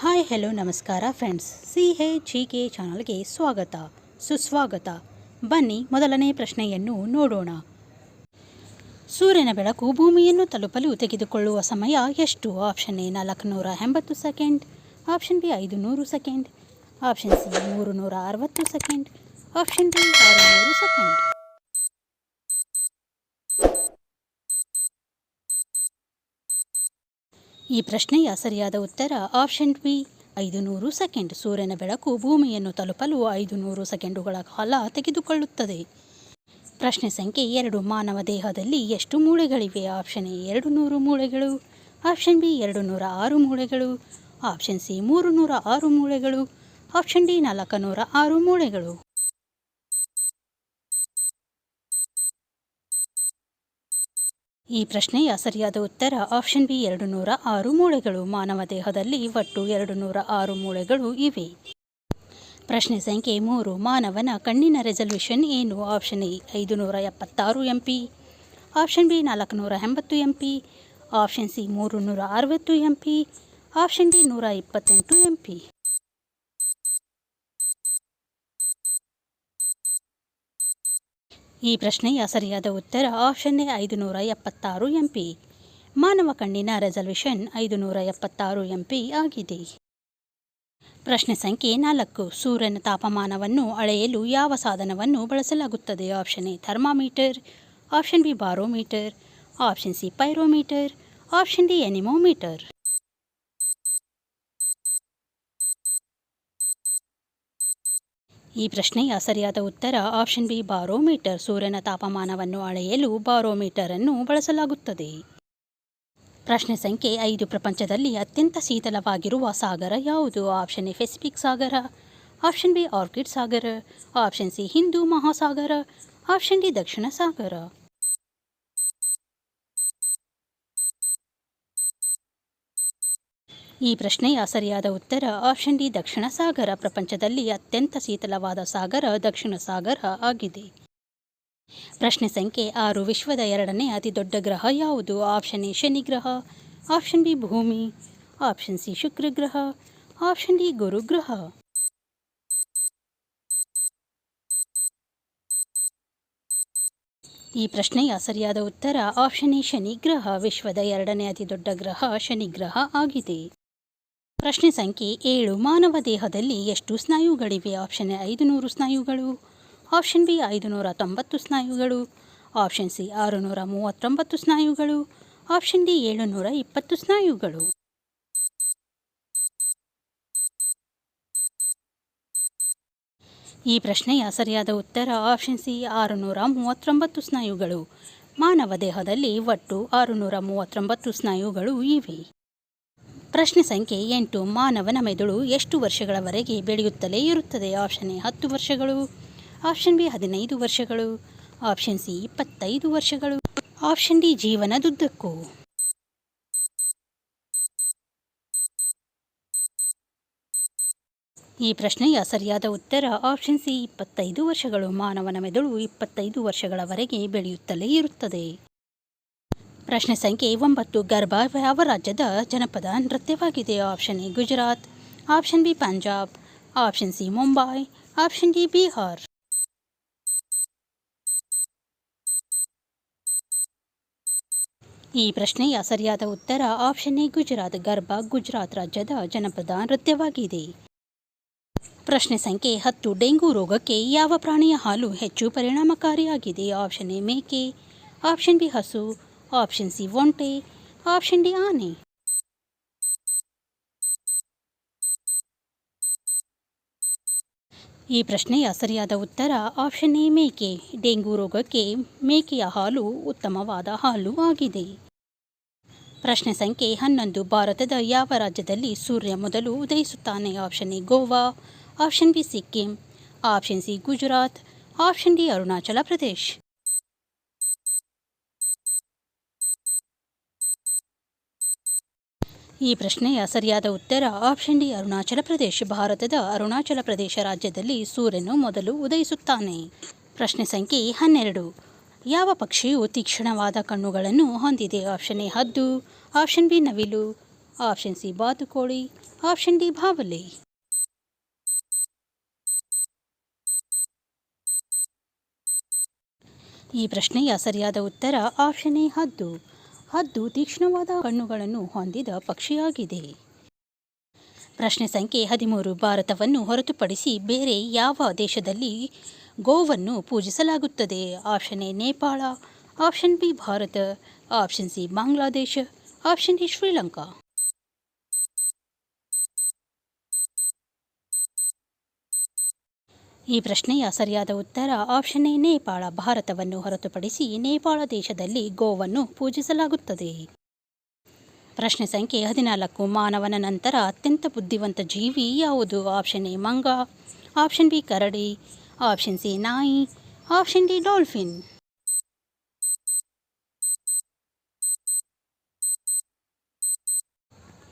Hi, hello, ನಮಸ್ಕಾರ friends. ಸಿ ಹೇ ಜಿ ಕೆ ಚಾನಲ್ಗೆ ಸ್ವಾಗತ, ಸುಸ್ವಾಗತ. ಬನ್ನಿ ಮೊದಲನೇ ಪ್ರಶ್ನೆಯನ್ನು ನೋಡೋಣ. ಸೂರ್ಯನ ಬೆಳಕು ಭೂಮಿಯನ್ನು ತಲುಪಲು ತೆಗೆದುಕೊಳ್ಳುವ ಸಮಯ ಎಷ್ಟು? ಆಪ್ಷನ್ ಎ, ನಾಲ್ಕುನೂರ ಎಂಬತ್ತು ಸೆಕೆಂಡ್. ಆಪ್ಷನ್ ಬಿ ಐದು ನೂರು ಸೆಕೆಂಡ್. ಆಪ್ಷನ್ ಸಿ ಮೂರು ನೂರ ಅರವತ್ತು ಸೆಕೆಂಡ್. ಆಪ್ಷನ್ ಡಿ, ಆರುನೂರು ಸೆಕೆಂಡ್. ಈ ಪ್ರಶ್ನೆಯ ಸರಿಯಾದ ಉತ್ತರ ಆಪ್ಷನ್ ಬಿ ಐದು ನೂರು ಸೆಕೆಂಡ್. ಸೂರ್ಯನ ಬೆಳಕು ಭೂಮಿಯನ್ನು ತಲುಪಲು ಐದು ನೂರು ಸೆಕೆಂಡುಗಳ ಕಾಲ ತೆಗೆದುಕೊಳ್ಳುತ್ತದೆ. ಪ್ರಶ್ನೆ ಸಂಖ್ಯೆ ಎರಡು, ಮಾನವ ದೇಹದಲ್ಲಿ ಎಷ್ಟು ಮೂಳೆಗಳಿವೆ? ಆಪ್ಷನ್ ಎ ಎರಡು ನೂರು ಮೂಳೆಗಳು. ಆಪ್ಷನ್ ಬಿ ಎರಡು ನೂರ ಆರು ಮೂಳೆಗಳು. ಆಪ್ಷನ್ ಸಿ ಮೂರು ನೂರ ಆರು ಮೂಳೆಗಳು. ಆಪ್ಷನ್ ಡಿ ನಾಲ್ಕು ನೂರ ಆರು ಮೂಳೆಗಳು. ಈ ಪ್ರಶ್ನೆಯ ಸರಿಯಾದ ಉತ್ತರ ಆಪ್ಷನ್ ಬಿ ಎರಡು ನೂರ ಆರು ಮೂಳೆಗಳು. ಮಾನವ ದೇಹದಲ್ಲಿ ಒಟ್ಟು ಎರಡು ನೂರ ಆರು ಮೂಳೆಗಳು ಇವೆ. ಪ್ರಶ್ನೆ ಸಂಖ್ಯೆ ಮೂರು, ಮಾನವನ ಕಣ್ಣಿನ ರೆಸಲ್ಯೂಷನ್ ಏನು? ಆಪ್ಷನ್ ಎ ಐದು ನೂರ ಎಪ್ಪತ್ತಾರು ಎಂ ಪಿ ಆಪ್ಷನ್ ಬಿ ನಾಲ್ಕು ನೂರ ಎಂಬತ್ತು ಎಂ ಪಿ ಆಪ್ಷನ್ ಸಿ ಮೂರು ನೂರ ಅರವತ್ತು ಎಂ ಪಿ ಆಪ್ಷನ್ ಡಿ, ನೂರ ಇಪ್ಪತ್ತೆಂಟು ಎಂ ಪಿ ಈ ಪ್ರಶ್ನೆಯ ಸರಿಯಾದ ಉತ್ತರ ಆಪ್ಷನ್ ಐದು ನೂರ ಎಪ್ಪತ್ತಾರು ಎಂ ಪಿ ಮಾನವ ಕಣ್ಣಿನ ರೆಸಲ್ಯೂಷನ್ ಐದು ನೂರ ಎಪ್ಪತ್ತಾರು ಎಂ ಪಿ ಆಗಿದೆ. ಪ್ರಶ್ನೆ ಸಂಖ್ಯೆ ನಾಲ್ಕು, ಸೂರ್ಯನ ತಾಪಮಾನವನ್ನು ಅಳೆಯಲು ಯಾವ ಸಾಧನವನ್ನು ಬಳಸಲಾಗುತ್ತದೆ? Option A thermometer, option B barometer, option C pyrometer, option D anemometer. ಈ ಪ್ರಶ್ನೆಯ ಸರಿಯಾದ ಉತ್ತರ ಆಪ್ಷನ್ ಬಿ ಬಾರೋಮೀಟರ್. ಸೂರ್ಯನ ತಾಪಮಾನವನ್ನು ಅಳೆಯಲು ಬಾರೋಮೀಟರ್ ಅನ್ನು ಬಳಸಲಾಗುತ್ತದೆ. ಪ್ರಶ್ನೆ ಸಂಖ್ಯೆ ಐದು. ಪ್ರಪಂಚದಲ್ಲಿ ಅತ್ಯಂತ ಶೀತಲವಾಗಿರುವ ಸಾಗರ ಯಾವುದು? ಆಪ್ಷನ್ ಎ ಪೆಸಿಫಿಕ್ ಸಾಗರ. ಆಪ್ಷನ್ ಬಿ ಆರ್ಕಿಡ್ ಸಾಗರ. ಆಪ್ಷನ್ ಸಿ ಹಿಂದೂ ಮಹಾಸಾಗರ. ಆಪ್ಷನ್ ಡಿ ದಕ್ಷಿಣ ಸಾಗರ. ಈ ಪ್ರಶ್ನೆಯ ಸರಿಯಾದ ಉತ್ತರ ಆಪ್ಷನ್ ಡಿ ದಕ್ಷಿಣ ಸಾಗರ ಪ್ರಪಂಚದಲ್ಲಿ ಅತ್ಯಂತ ಶೀತಲವಾದ ಸಾಗರ ದಕ್ಷಿಣ ಸಾಗರ ಆಗಿದೆ. ಪ್ರಶ್ನೆ ಸಂಖ್ಯೆ ಆರು ವಿಶ್ವದ ಎರಡನೇ ಅತಿದೊಡ್ಡ ಗ್ರಹ ಯಾವುದು? ಆಪ್ಷನ್ ಎ ಶನಿ ಗ್ರಹ, ಆಪ್ಷನ್ ಬಿ ಭೂಮಿ, ಆಪ್ಷನ್ ಸಿ ಶುಕ್ರ ಗ್ರಹ, ಆಪ್ಷನ್ ಡಿ ಗುರು ಗ್ರಹ. ಈ ಪ್ರಶ್ನೆಯ ಸರಿಯಾದ ಉತ್ತರ ಆಪ್ಷನ್ ಎ ಶನಿ ಗ್ರಹ, ವಿಶ್ವದ ಎರಡನೇ ಅತಿದೊಡ್ಡ ಗ್ರಹ ಶನಿ ಗ್ರಹ ಆಗಿದೆ. ಪ್ರಶ್ನೆ ಸಂಖ್ಯೆ ಏಳು. ಮಾನವ ದೇಹದಲ್ಲಿ ಎಷ್ಟು ಸ್ನಾಯುಗಳಿವೆ? ಆಪ್ಷನ್ ಎ ಐದು ನೂರು ಸ್ನಾಯುಗಳು. ಆಪ್ಷನ್ ಬಿ ಐದು ನೂರ ತೊಂಬತ್ತು ಸ್ನಾಯುಗಳು. ಆಪ್ಷನ್ ಸಿ ಆರು ನೂರ ಮೂವತ್ತೊಂಬತ್ತು ಸ್ನಾಯುಗಳು. ಆಪ್ಷನ್ ಡಿ ಏಳು ನೂರ ಇಪ್ಪತ್ತು ಸ್ನಾಯುಗಳು. ಈ ಪ್ರಶ್ನೆಯ ಸರಿಯಾದ ಉತ್ತರ ಆಪ್ಷನ್ ಸಿ, ಆರುನೂರ ಮೂವತ್ತೊಂಬತ್ತು ಸ್ನಾಯುಗಳು. ಮಾನವ ದೇಹದಲ್ಲಿ ಒಟ್ಟು ಆರುನೂರ ಮೂವತ್ತೊಂಬತ್ತು ಸ್ನಾಯುಗಳು ಇವೆ. ಪ್ರಶ್ನೆ ಸಂಖ್ಯೆ ಎಂಟು. ಮಾನವನ ಮೆದುಳು ಎಷ್ಟು ವರ್ಷಗಳವರೆಗೆ ಬೆಳೆಯುತ್ತಲೇ ಇರುತ್ತದೆ? ಆಪ್ಷನ್ ಎ ಹತ್ತು ವರ್ಷಗಳು. ಆಪ್ಷನ್ ಬಿ ಹದಿನೈದು ವರ್ಷಗಳು. ಆಪ್ಷನ್ ಸಿ ಇಪ್ಪತ್ತೈದು ವರ್ಷಗಳು. ಆಪ್ಷನ್ ಡಿ ಜೀವನದುದ್ದಕ್ಕೂ. ಈ ಪ್ರಶ್ನೆಯ ಸರಿಯಾದ ಉತ್ತರ ಆಪ್ಷನ್ ಸಿ ಇಪ್ಪತ್ತೈದು ವರ್ಷಗಳು. ಮಾನವನ ಮೆದುಳು ಇಪ್ಪತ್ತೈದು ವರ್ಷಗಳವರೆಗೆ ಬೆಳೆಯುತ್ತಲೇ ಇರುತ್ತದೆ. ಪ್ರಶ್ನೆ ಸಂಖ್ಯೆ ಒಂಬತ್ತು, ಗರ್ಭ ಯಾವ ರಾಜ್ಯದ ಜನಪದ ನೃತ್ಯವಾಗಿದೆ? Option A, Gujarat. Option B, Punjab. Option C, Mumbai. Option D, Bihar. ಈ ಪ್ರಶ್ನೆಯ ಸರಿಯಾದ ಉತ್ತರ ಆಪ್ಷನ್ ಎ, ಗುಜರಾತ್. ಗರ್ಭ ಗುಜರಾತ್ ರಾಜ್ಯದ ಜನಪದ ನೃತ್ಯವಾಗಿದೆ. ಪ್ರಶ್ನೆ ಸಂಖ್ಯೆ ಹತ್ತು, ಡೆಂಗು ರೋಗಕ್ಕೆ ಯಾವ ಪ್ರಾಣಿಯ ಹಾಲು ಹೆಚ್ಚು ಪರಿಣಾಮಕಾರಿಯಾಗಿದೆ? ಆಪ್ಷನ್ ಎ, ಮೇಕೆ. ಆಪ್ಷನ್ ಬಿ, ಹಸು. ಆಪ್ಷನ್ ಸಿ ಒಂಟೆ ಆಪ್ಷನ್ ಡಿ ಆನೆ ಈ ಪ್ರಶ್ನೆಯ ಸರಿಯಾದ ಉತ್ತರ ಆಪ್ಷನ್ ಎ ಮೇಕೆ. ಡೆಂಗು ರೋಗಕ್ಕೆ ಮೇಕೆಯ ಹಾಲು ಉತ್ತಮವಾದ ಹಾಲು ಆಗಿದೆ. ಪ್ರಶ್ನೆ ಸಂಖ್ಯೆ ಹನ್ನೊಂದು. ಭಾರತದ ಯಾವ ರಾಜ್ಯದಲ್ಲಿ ಸೂರ್ಯ ಮೊದಲು ಉದಯಿಸುತ್ತಾನೆ? Option A Goa. Option B Sikkim. Option C Gujarat. Option D Arunachal Pradesh. ಈ ಪ್ರಶ್ನೆಯ ಸರಿಯಾದ ಉತ್ತರ ಆಪ್ಷನ್ ಡಿ, ಅರುಣಾಚಲ ಪ್ರದೇಶ, ಭಾರತದ ಅರುಣಾಚಲ ಪ್ರದೇಶ ರಾಜ್ಯದಲ್ಲಿ ಸೂರ್ಯನು ಮೊದಲು ಉದಯಿಸುತ್ತಾನೆ. ಪ್ರಶ್ನೆ ಸಂಖ್ಯೆ ಹನ್ನೆರಡು. ಯಾವ ಪಕ್ಷಿಯು ತೀಕ್ಷ್ಣವಾದ ಕಣ್ಣುಗಳನ್ನು ಹೊಂದಿದೆ? ಆಪ್ಷನ್ ಎ, ಹದ್ದು. ಆಪ್ಷನ್ ಬಿ, ನವಿಲು. ಆಪ್ಷನ್ ಸಿ, ಬಾತುಕೋಳಿ. ಆಪ್ಷನ್ ಡಿ, ಬಾವಲಿ. ಈ ಪ್ರಶ್ನೆಯ ಸರಿಯಾದ ಉತ್ತರ ಆಪ್ಷನ್ ಎ, ಹದ್ದು. ಹದ್ದು ತೀಕ್ಷ್ಣವಾದ ಕಣ್ಣುಗಳನ್ನು ಹೊಂದಿದ ಪಕ್ಷಿಯಾಗಿದೆ. ಪ್ರಶ್ನೆ ಸಂಖ್ಯೆ ಹದಿಮೂರು ಭಾರತವನ್ನು ಹೊರತುಪಡಿಸಿ ಬೇರೆ ಯಾವ ದೇಶದಲ್ಲಿ ಗೋವನ್ನು ಪೂಜಿಸಲಾಗುತ್ತದೆ? Option A Nepal, option B Bharat, option C Bangladesh, option D Sri Lanka. ಈ ಪ್ರಶ್ನೆಯ ಸರಿಯಾದ ಉತ್ತರ ಆಪ್ಷನ್ ಎ, ನೇಪಾಳ ಭಾರತವನ್ನು ಹೊರತುಪಡಿಸಿ ನೇಪಾಳ ದೇಶದಲ್ಲಿ ಗೋವನ್ನು ಪೂಜಿಸಲಾಗುತ್ತದೆ. ಪ್ರಶ್ನೆ ಸಂಖ್ಯೆ ಹದಿನಾಲ್ಕು, ಮಾನವನ ನಂತರ ಅತ್ಯಂತ ಬುದ್ಧಿವಂತ ಜೀವಿ ಯಾವುದು? ಆಪ್ಷನ್ ಎ, ಮಂಗ ಆಪ್ಷನ್ ಬಿ, ಕರಡಿ ಆಪ್ಷನ್ ಸಿ, ನಾಯಿ ಆಪ್ಷನ್ ಡಿ, ಡಾಲ್ಫಿನ್.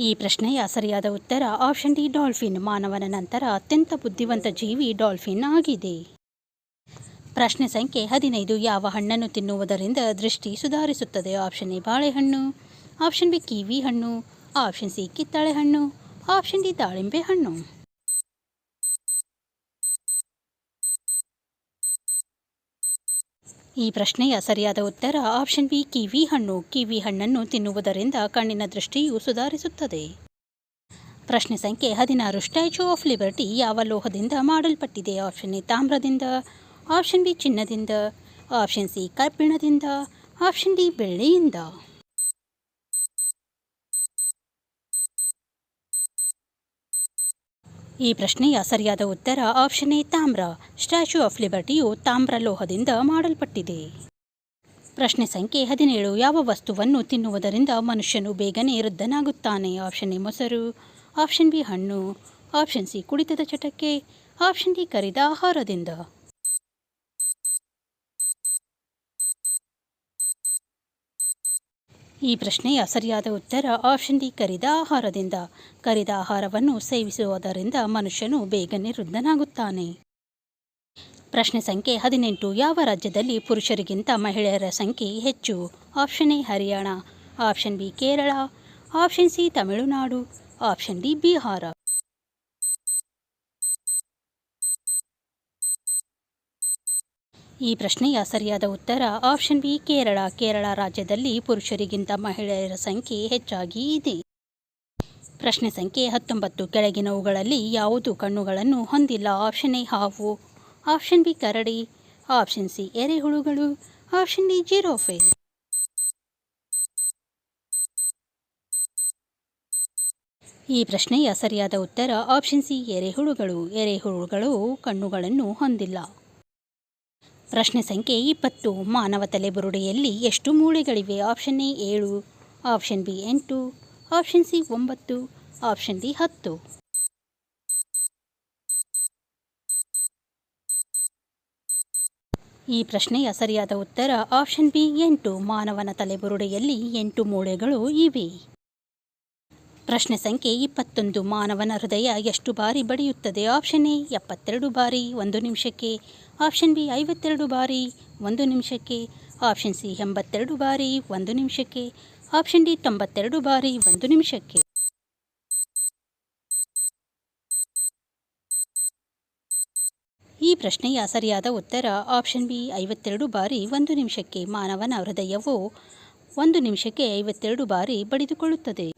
ಈ ಪ್ರಶ್ನೆಯ ಸರಿಯಾದ ಉತ್ತರ ಆಪ್ಷನ್ ಡಿ, ಡಾಲ್ಫಿನ್. ಮಾನವನ ನಂತರ ಅತ್ಯಂತ ಬುದ್ಧಿವಂತ ಜೀವಿ ಡಾಲ್ಫಿನ್ ಆಗಿದೆ. ಪ್ರಶ್ನೆ ಸಂಖ್ಯೆ ಹದಿನೈದು, ಯಾವ ಹಣ್ಣನ್ನು ತಿನ್ನುವುದರಿಂದ ದೃಷ್ಟಿ ಸುಧಾರಿಸುತ್ತದೆ? ಆಪ್ಷನ್ ಎ, ಬಾಳೆಹಣ್ಣು. ಆಪ್ಷನ್ ಬಿ, ಕಿವಿ ಹಣ್ಣು. ಆಪ್ಷನ್ ಸಿ, ಕಿತ್ತಾಳೆ ಹಣ್ಣು. ಆಪ್ಷನ್ ಡಿ, ದಾಳಿಂಬೆ ಹಣ್ಣು. ಈ ಪ್ರಶ್ನೆಯ ಸರಿಯಾದ ಉತ್ತರ ಆಪ್ಷನ್ ಬಿ, ಕಿವಿ ಹಣ್ಣು. ಕಿವಿ ಹಣ್ಣನ್ನು ತಿನ್ನುವುದರಿಂದ ಕಣ್ಣಿನ ದೃಷ್ಟಿಯು ಸುಧಾರಿಸುತ್ತದೆ. ಪ್ರಶ್ನೆ ಸಂಖ್ಯೆ ಹದಿನಾರು. ಸ್ಟ್ಯಾಚ್ಯೂ ಆಫ್ ಲಿಬರ್ಟಿ ಯಾವ ಲೋಹದಿಂದ ಮಾಡಲ್ಪಟ್ಟಿದೆ? ಆಪ್ಷನ್ ಎ, ತಾಮ್ರದಿಂದ. ಆಪ್ಷನ್ ಬಿ, ಚಿನ್ನದಿಂದ. ಆಪ್ಷನ್ ಸಿ, ಕಬ್ಬಿಣದಿಂದ. ಆಪ್ಷನ್ ಡಿ, ಬೆಳ್ಳಿಯಿಂದ. ಈ ಪ್ರಶ್ನೆಯ ಸರಿಯಾದ ಉತ್ತರ ಆಪ್ಷನ್ ಎ, ತಾಮ್ರ. ಸ್ಟ್ಯಾಚ್ಯೂ ಆಫ್ ಲಿಬರ್ಟಿಯು ತಾಮ್ರ ಲೋಹದಿಂದ ಮಾಡಲ್ಪಟ್ಟಿದೆ. ಪ್ರಶ್ನೆ ಸಂಖ್ಯೆ ಹದಿನೇಳು, ಯಾವ ವಸ್ತುವನ್ನು ತಿನ್ನುವುದರಿಂದ ಮನುಷ್ಯನು ಬೇಗನೆ ವೃದ್ಧನಾಗುತ್ತಾನೆ? ಆಪ್ಷನ್ ಎ, ಮೊಸರು. ಆಪ್ಷನ್ ಬಿ, ಹಣ್ಣು. ಆಪ್ಷನ್ ಸಿ, ಕುಡಿತದ ಚಟಕ್ಕೆ. ಆಪ್ಷನ್ ಡಿ, ಕರಿದ ಆಹಾರದಿಂದ. ಈ ಪ್ರಶ್ನೆಯ ಸರಿಯಾದ ಉತ್ತರ ಆಪ್ಷನ್ ಡಿ ಕರಿದ ಆಹಾರದಿಂದ. ಕರಿದ ಆಹಾರವನ್ನು ಸೇವಿಸುವುದರಿಂದ ಮನುಷ್ಯನು ಬೇಗನೆ ವೃದ್ಧನಾಗುತ್ತಾನೆ ಪ್ರಶ್ನೆ ಸಂಖ್ಯೆ ಹದಿನೆಂಟು, ಯಾವ ರಾಜ್ಯದಲ್ಲಿ ಪುರುಷರಿಗಿಂತ ಮಹಿಳೆಯರ ಸಂಖ್ಯೆ ಹೆಚ್ಚು? Option A Haryana. Option B Kerala. Option C Tamil Nadu. Option D Bihar. ಈ ಪ್ರಶ್ನೆಯ ಸರಿಯಾದ ಉತ್ತರ ಆಪ್ಷನ್ ಬಿ, ಕೇರಳ. ಕೇರಳ ರಾಜ್ಯದಲ್ಲಿ ಪುರುಷರಿಗಿಂತ ಮಹಿಳೆಯರ ಸಂಖ್ಯೆ ಹೆಚ್ಚಾಗಿ ಇದೆ. ಪ್ರಶ್ನೆ ಸಂಖ್ಯೆ ಹತ್ತೊಂಬತ್ತು. ಕೆಳಗಿನವುಗಳಲ್ಲಿ ಯಾವುದು ಕಣ್ಣುಗಳನ್ನು ಹೊಂದಿಲ್ಲ? ಆಪ್ಷನ್ ಎ, ಹಾವು. ಆಪ್ಷನ್ ಬಿ, ಕರಡಿ. ಆಪ್ಷನ್ ಸಿ, ಎರೆಹುಳುಗಳು. ಆಪ್ಷನ್ ಡಿ, ಜೀರೋಫೆ. ಈ ಪ್ರಶ್ನೆಯ ಸರಿಯಾದ ಉತ್ತರ ಆಪ್ಷನ್ ಸಿ, ಎರೆಹುಳುಗಳು. ಎರೆಹುಳುಗಳು ಕಣ್ಣುಗಳನ್ನು ಹೊಂದಿಲ್ಲ. ಪ್ರಶ್ನೆ ಸಂಖ್ಯೆ ಇಪ್ಪತ್ತು. ಮಾನವ ತಲೆಬುರುಡೆಯಲ್ಲಿ ಎಷ್ಟು ಮೂಳೆಗಳಿವೆ? ಆಪ್ಷನ್ ಎ ಏಳು, ಆಪ್ಷನ್ ಬಿ ಎಂಟು, ಆಪ್ಷನ್ ಸಿ ಒಂಬತ್ತು, ಆಪ್ಷನ್ ಡಿ ಹತ್ತು. ಈ ಪ್ರಶ್ನೆಯ ಸರಿಯಾದ ಉತ್ತರ ಆಪ್ಷನ್ ಬಿ ಎಂಟು. ಮಾನವನ ತಲೆಬುರುಡೆಯಲ್ಲಿ ಎಂಟು ಮೂಳೆಗಳು ಇವೆ. ಪ್ರಶ್ನೆ ಸಂಖ್ಯೆ ಇಪ್ಪತ್ತೊಂದು. ಮಾನವನ ಹೃದಯ ಎಷ್ಟು ಬಾರಿ ಬಡಿಯುತ್ತದೆ? ಆಪ್ಷನ್ ಎ, ಎಪ್ಪತ್ತೆರಡು ಬಾರಿ, ಒಂದು ನಿಮಿಷಕ್ಕೆ. ಆಪ್ಷನ್ ಬಿ, ಐವತ್ತೆರಡು ಬಾರಿ, ಒಂದು ನಿಮಿಷಕ್ಕೆ. ಆಪ್ಷನ್ ಸಿ, ಎಂಬತ್ತೆರಡು ಬಾರಿ, ಒಂದು ನಿಮಿಷಕ್ಕೆ. ಆಪ್ಷನ್ ಡಿ, ತೊಂಬತ್ತೆರಡು ಬಾರಿ, ಒಂದು ನಿಮಿಷಕ್ಕೆ. ಈ ಪ್ರಶ್ನೆಯ ಸರಿಯಾದ ಉತ್ತರ ಆಪ್ಷನ್ ಬಿ, ಐವತ್ತೆರಡು ಬಾರಿ, ಒಂದು ನಿಮಿಷಕ್ಕೆ. ಮಾನವನ ಹೃದಯವು ಒಂದು ನಿಮಿಷಕ್ಕೆ ಐವತ್ತೆರಡು ಬಾರಿ ಬಡಿದುಕೊಳ್ಳುತ್ತದೆ.